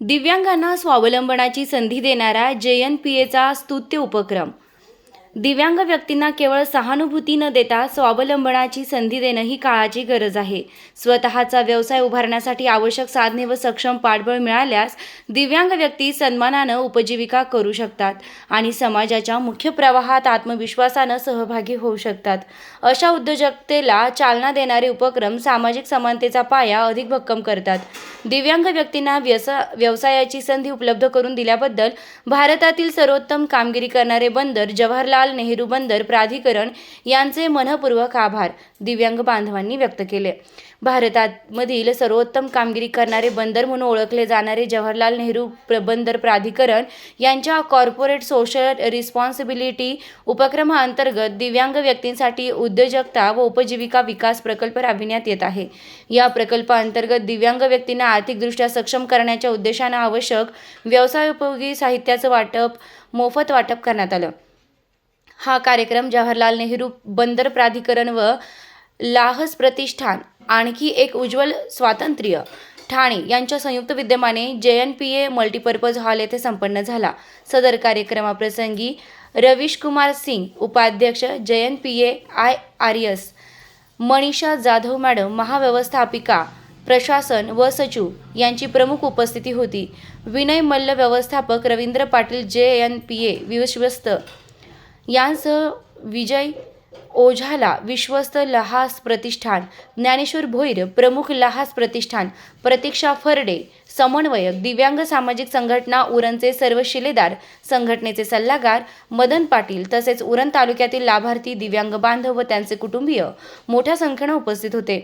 दिव्यांगांना स्वावलंबनाची संधी देणारा जे एन पी एचा स्तुत्य उपक्रम. दिव्यांग व्यक्तींना केवळ सहानुभूती न देता स्वावलंबनाची संधी देणं ही काळाची गरज आहे. स्वतःचा व्यवसाय उभारण्यासाठी आवश्यक साधने व सक्षम पाठबळ मिळाल्यास दिव्यांग व्यक्ती सन्मानानं उपजीविका करू शकतात आणि समाजाच्या मुख्य प्रवाहात आत्मविश्वासानं सहभागी होऊ शकतात. अशा उद्योजकतेला चालना देणारे उपक्रम सामाजिक समानतेचा पाया अधिक भक्कम करतात. दिव्यांग व्यक्तींना व्यसा व्यवसायाची संधी उपलब्ध करून दिल्याबद्दल भारतातील सर्वोत्तम कामगिरी करणारे बंदर जवाहरलाल नेहरू बंदर प्राधिकरण यांचे मनपूर्वक आभार दिव्यांग बांधवांनी व्यक्त केले. भारतामधील सर्वोत्तम कामगिरी करणारे बंदर म्हणून ओळखले जाणारे जवाहरलाल नेहरू बंदर प्राधिकरण यांच्या कॉर्पोरेट सोशल रिस्पॉन्सिबिलिटी उपक्रमाअंतर्गत दिव्यांग व्यक्तींसाठी उद्योजकता व उपजीविका विकास प्रकल्प राबविण्यात येत आहे. या प्रकल्पाअंतर्गत दिव्यांग व्यक्तींना आर्थिकदृष्ट्या सक्षम करण्याच्या उद्देशानं आवश्यक व्यवसायोपयोगी साहित्याचं वाटप मोफत वाटप करण्यात आलं. हा कार्यक्रम जवाहरलाल नेहरू बंदर प्राधिकरण व लाहस प्रतिष्ठान आणखी एक उज्ज्वल स्वातंत्र्य ठाणे यांच्या संयुक्त विद्यमाने J N P A multipurpose hall येथे संपन्न झाला. सदर कार्यक्रमाप्रसंगी रवीश कुमार सिंग उपाध्यक्ष J N P A I R S Manisha Jadhav madam महाव्यवस्थापिका प्रशासन व सचिव यांची प्रमुख उपस्थिती होती. विनय मल्ल व्यवस्थापक रवींद्र पाटील जे एन पी ए विश्वस्त यांसह विजय ओझाला विश्वस्त लहास प्रतिष्ठान ज्ञानेश्वर भोईर प्रमुख लहास प्रतिष्ठान प्रतीक्षा फरडे समन्वयक दिव्यांग सामाजिक संघटना उरणचे सर्व शिलेदार संघटनेचे सल्लागार मदन पाटील तसेच उरण तालुक्यातील लाभार्थी दिव्यांग बांधव व त्यांचे कुटुंबीय मोठ्या संख्येनं उपस्थित होते.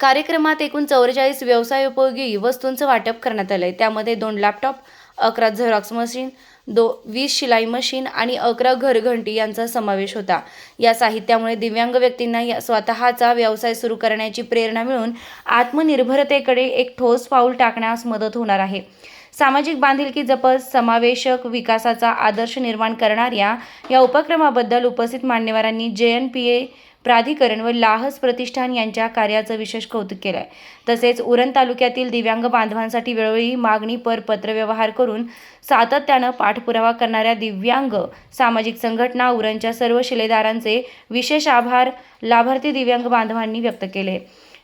कार्यक्रमात एकूण चौवेचाळीस व्यवसायोपयोगी वस्तूंचं वाटप करण्यात आलंय. त्यामध्ये दोन लॅपटॉप अकरा झेरॉक्स मशीन दो वीस शिलाई मशीन आणि अकरा घरघंटी यांचा समावेश होता. या साहित्यामुळे दिव्यांग व्यक्तींना या स्वतःचा व्यवसाय सुरू करण्याची प्रेरणा मिळून आत्मनिर्भरतेकडे एक ठोस पाऊल टाकण्यास मदत होणार आहे. सामाजिक बांधिलकी जपत समावेशक विकासाचा आदर्श निर्माण करणाऱ्या या उपक्रमाबद्दल उपस्थित मान्यवरांनी जे एन पी ए प्राधिकरण व लाहस प्रतिष्ठान यांच्या कार्याचं विशेष कौतुक केलं आहे तसेच उरण तालुक्यातील दिव्यांग बांधवांसाठी वेळोवेळी मागणी पर पत्रव्यवहार करून सातत्यानं पाठपुरावा करणाऱ्या दिव्यांग सामाजिक संघटना उरणच्या सर्व शिलेदारांचे विशेष आभार लाभार्थी दिव्यांग बांधवांनी व्यक्त केले.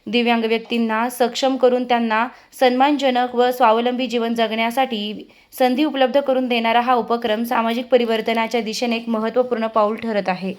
दिव्यांग व्यक्तींना सक्षम करून त्यांना सन्मानजनक व स्वावलंबी जीवन जगण्यासाठी संधी उपलब्ध करून देणारा हा उपक्रम सामाजिक परिवर्तनाच्या दिशेने एक महत्त्वपूर्ण पाऊल ठरत आहे.